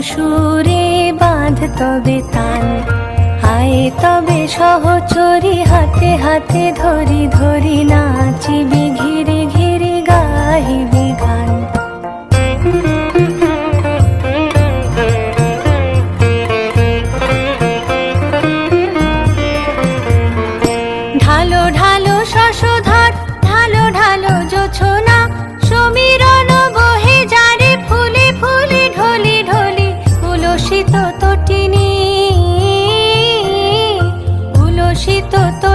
সুরে বাঁধ তবে তান। আয় তবে সহচরি, হাতে হাতে ধরি ধরি নাচিবি ঘিরে ঘিরে গাহিবি গান। ঢালো ঢালো শশধর, ঢালো ঢালো জোছনা সমীরণ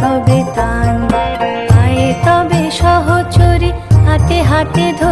তবে তান আয় তবে সহচরি হাতে হাতে ধরে